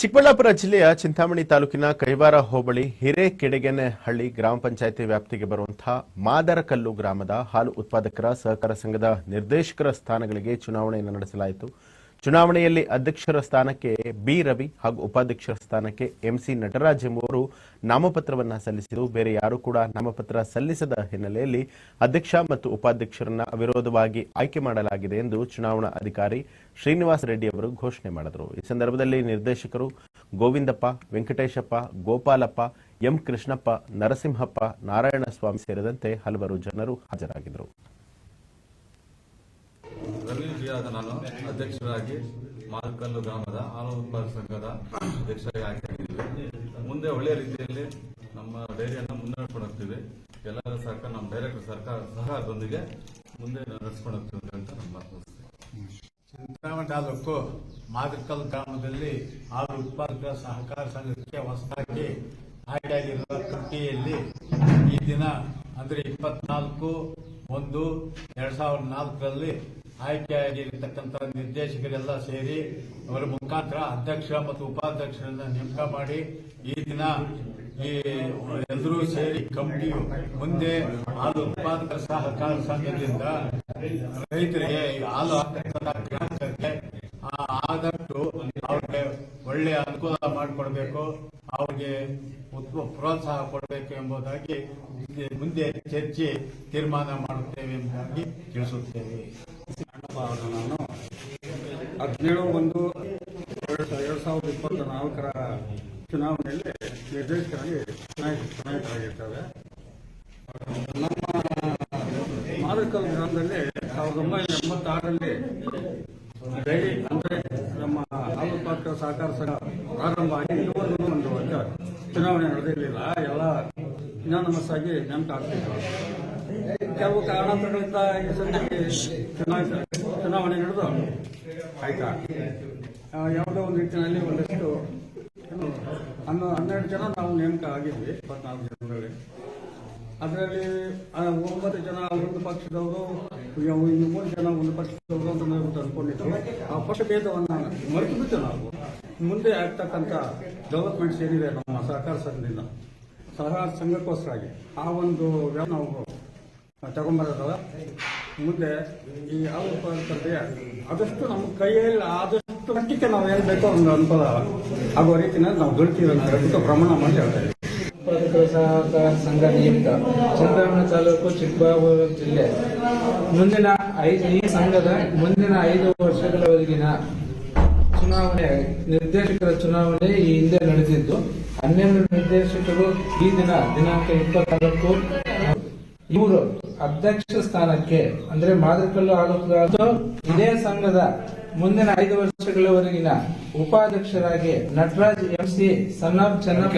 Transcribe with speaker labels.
Speaker 1: ಚಿಕ್ಕಬಳ್ಳಾಪುರ ಜಿಲ್ಲೆಯ ಚಿಂತಾಮಣಿ ತಾಲೂಕಿನ ಕೈವಾರ ಹೋಬಳಿ ಹಿರೇಕೆಡಗೆನಹಳ್ಳಿ ಗ್ರಾಮ ಪಂಚಾಯಿತಿ ವ್ಯಾಪ್ತಿಗೆ ಬರುವಂತಹ ಮಾದರಕಲ್ಲು ಗ್ರಾಮದ ಹಾಲು ಉತ್ಪಾದಕರ ಸಹಕಾರ ಸಂಘದ ನಿರ್ದೇಶಕರ ಸ್ಥಾನಗಳಿಗೆ ಚುನಾವಣೆಯನ್ನು ನಡೆಸಲಾಯಿತು. ಚುನಾವಣೆಯಲ್ಲಿ ಅಧ್ಯಕ್ಷರ ಸ್ಥಾನಕ್ಕೆ ಬಿ ರವಿ ಹಾಗೂ ಉಪಾಧ್ಯಕ್ಷರ ಸ್ಥಾನಕ್ಕೆ ಎಂಸಿ ನಟರಾಜ್ ಎಂಬುವರು ನಾಮಪತ್ರವನ್ನು ಸಲ್ಲಿಸಿದ್ದು, ಬೇರೆ ಯಾರೂ ಕೂಡ ನಾಮಪತ್ರ ಸಲ್ಲಿಸದ ಹಿನ್ನೆಲೆಯಲ್ಲಿ ಅಧ್ಯಕ್ಷ ಮತ್ತು ಉಪಾಧ್ಯಕ್ಷರನ್ನ ಅವಿರೋಧವಾಗಿ ಆಯ್ಕೆ ಮಾಡಲಾಗಿದೆ ಎಂದು ಚುನಾವಣಾ ಅಧಿಕಾರಿ ಶ್ರೀನಿವಾಸ ರೆಡ್ಡಿ ಅವರು ಘೋಷಣೆ ಮಾಡಿದರು. ಈ ಸಂದರ್ಭದಲ್ಲಿ ನಿರ್ದೇಶಕರು ಗೋವಿಂದಪ್ಪ, ವೆಂಕಟೇಶಪ್ಪ, ಗೋಪಾಲಪ್ಪ, ಎಂ ಕೃಷ್ಣಪ್ಪ, ನರಸಿಂಹಪ್ಪ, ನಾರಾಯಣಸ್ವಾಮಿ ಸೇರಿದಂತೆ ಹಲವರು ಜನರು ಹಾಜರಾಗಿದ್ದರು.
Speaker 2: ರವಿ ನಾನು ಅಧ್ಯಕ್ಷರಾಗಿ ಮಾರ್ಕಲ್ಲು ಗ್ರಾಮದ ಹಾಲು ಉತ್ಪಾದಕ ಸಂಘದ ಅಧ್ಯಕ್ಷರಾಗಿ ಆಯ್ಕೆಯಾಗಿದ್ದೀವಿ ಮುಂದೆ ಒಳ್ಳೆಯ ರೀತಿಯಲ್ಲಿ ನಮ್ಮ ಡೈರಿಯನ್ನು ಮುನ್ನಡೆಸ್ಕೊಂಡು ಹೋಗ್ತೀವಿ ಎಲ್ಲರ ಸರ್ಕಾರ ನಮ್ಮ ಡೈರೆಕ್ಟರ್ ಸರ್ಕಾರ ಸಹಕಾರದೊಂದಿಗೆ ಮುಂದೆ ನಡೆಸ್ಕೊಂಡು ಹೋಗ್ತೀವಿ ಅಂತ ನಮ್ಮ
Speaker 3: ಚಿಂತಾಮಣಿ ತಾಲೂಕು ಮಾದಕಲ್ ಗ್ರಾಮದಲ್ಲಿ ಹಾಲು ಉತ್ಪಾದಕ ಸಹಕಾರ ಸಂಘಕ್ಕೆ ಹೊಸದಾಗಿ ಆಯ್ಕೆಯಾಗಿರುವ ಪ್ರಕ್ರಿಯೆಯಲ್ಲಿ ಈ ದಿನ ಅಂದ್ರೆ ಇಪ್ಪತ್ನಾಲ್ಕು ಒಂದು ಎರಡ್ ಸಾವಿರದ ನಾಲ್ಕರಲ್ಲಿ ಆಯ್ಕೆಯಾಗಿರತಕ್ಕಂಥ ನಿರ್ದೇಶಕರೆಲ್ಲ ಸೇರಿ ಅವರ ಮುಖಾಂತರ ಅಧ್ಯಕ್ಷ ಮತ್ತು ಉಪಾಧ್ಯಕ್ಷರನ್ನ ನೇಮಕ ಮಾಡಿ ಈ ದಿನ ಈ ಎಲ್ಲರೂ ಸೇರಿ ಕಮಿಟಿಯು ಮುಂದೆ ಹಾಲು ಉತ್ಪಾದಕರ ಸಹಕಾರ ಸಂಘದಿಂದ ರೈತರಿಗೆ ಹಾಲು ಹಾಕ್ತಕ್ಕಂಥ ಆ, ಆದಷ್ಟು ಅವ್ರಿಗೆ ಒಳ್ಳೆಯ ಅನುಕೂಲ ಮಾಡಿಕೊಡ್ಬೇಕು ಅವ್ರಿಗೆ ಪ್ರೋತ್ಸಾಹ ಕೊಡಬೇಕು ಎಂಬುದಾಗಿ ಮುಂದೆ ಚರ್ಚೆ ತೀರ್ಮಾನ ಮಾಡುತ್ತೇವೆ ಎಂಬುದಾಗಿ ತಿಳಿಸುತ್ತೇವೆ.
Speaker 4: ಹದಿನೇಳು ಒಂದು ಎರಡು ಸಾವಿರ, ಎರಡು ಸಾವಿರದ ಇಪ್ಪತ್ತ ನಾಲ್ಕರ ಚುನಾವಣೆಯಲ್ಲಿ ನಿರ್ದೇಶಕರಾಗಿ ಚುನಾಯಿತ ಚುನಾಯಿತರಾಗಿರ್ತೇವೆ ನಮ್ಮ ಮಾದಕಲ್ ಗ್ರಾಮದಲ್ಲಿ ಸಾವಿರದ ಒಂಬೈನೂರ ಎಂಬತ್ತಾರರಲ್ಲಿ ಡೈರಿ ಅಂದರೆ ನಮ್ಮ ಹಾಲು ಪಾತ್ರ ಸಹಕಾರ ಸಂಘ ಪ್ರಾರಂಭ ಆಗಿ ಇದುವರೆಗೂ ಒಂದು ವರ್ಷ ಚುನಾವಣೆ ನಡೆದಿರಲಿಲ್ಲ. ಎಲ್ಲ ಯುನಾನಮಸ್ ಆಗಿ ನೇಮಕ ಕೆಲವು ಕಾರಣಾಂತರಗಳಿಂದ ಈ ಸರಿ ಚುನಾಯಿತ ಚುನಾವಣೆ ನಡೆದು ಆಯ್ತಾ? ಯಾವುದೋ ಒಂದು ನಿಟ್ಟಿನಲ್ಲಿ ಒಂದಷ್ಟು ಏನು, ಹನ್ನೊ ಹನ್ನೆರಡು ಜನ ನಾವು ನೇಮಕ ಆಗಿದ್ವಿ ಇಪ್ಪತ್ನಾಲ್ಕು ಜನರಲ್ಲಿ. ಅದರಲ್ಲಿ ಒಂಬತ್ತು ಜನ ಒಂದು ಪಕ್ಷದವರು ಇನ್ನು ಮೂರು ಜನ ಒಂದು ಪಕ್ಷದವರು ಅಂತ ನಾವು ತಂದ್ಕೊಂಡಿದ್ವಿ ಆ ಪಕ್ಷ ಭೇದವನ್ನು ಮರೆತು ಬಿಟ್ಟು ನಾವು. ಮುಂದೆ ಆಗ್ತಕ್ಕಂಥ ಡೆವಲಪ್ಮೆಂಟ್ಸ್ ಏನಿದೆ ನಮ್ಮ ಸಹಕಾರ ಸಂಘದಿಂದ ಸಹಕಾರ ಸಂಘಕ್ಕೋಸ್ಕರ ಆ ಒಂದು ನಾವು ತಗೊಂಬರೋದಲ್ಲ ಮುಂದೆ ಈ ಯಾವ ಉತ್ಪಾದಕರಿಗೆ ಆದಷ್ಟು ನಮ್ಮ ಕೈಯಲ್ಲಿ ಆದಷ್ಟು ಮಟ್ಟಿಗೆ ನಾವು ಏನ್ ಬೇಕೋ ಒಂದು ಅನುಕೂಲ ಆಗುವ ರೀತಿಯಲ್ಲಿ ನಾವು ಹೇಳ್ಬಿಟ್ಟು ಪ್ರಮಾಣ ಮಾಡಿ ಹೇಳ್ತಾ ಇದ್ದೀವಿ.
Speaker 5: ಸಹಕಾರ ಸಂಘ ನಿಯುಕ್ತ ಚಂದ್ರಮಣ ತಾಲೂಕು ಚಿಕ್ಕಬಳ್ಳಾಪುರ ಜಿಲ್ಲೆ. ಮುಂದಿನ ಐದು, ಈ ಸಂಘದ ಮುಂದಿನ ಐದು ವರ್ಷಗಳವರೆಗಿನ ಚುನಾವಣೆ, ನಿರ್ದೇಶಕರ ಚುನಾವಣೆ ಈ ಹಿಂದೆ ನಡೆದಿದ್ದು, ಹನ್ನೆರಡು ನಿರ್ದೇಶಕರು ಈ ದಿನ ದಿನಾಂಕ ಇಪ್ಪತ್ನಾಲ್ಕು. ಇವರು ಅಧ್ಯಕ್ಷ ಸ್ಥಾನಕ್ಕೆ, ಅಂದ್ರೆ ಮಾದಕಲ್ಲು ಆಲೋಕ ಇದೇ ಸಂಘದ ಮುಂದಿನ ಐದು ವರ್ಷಗಳವರೆಗಿನ ಉಪಾಧ್ಯಕ್ಷರಾಗಿ Nataraj MC son of Chennappa.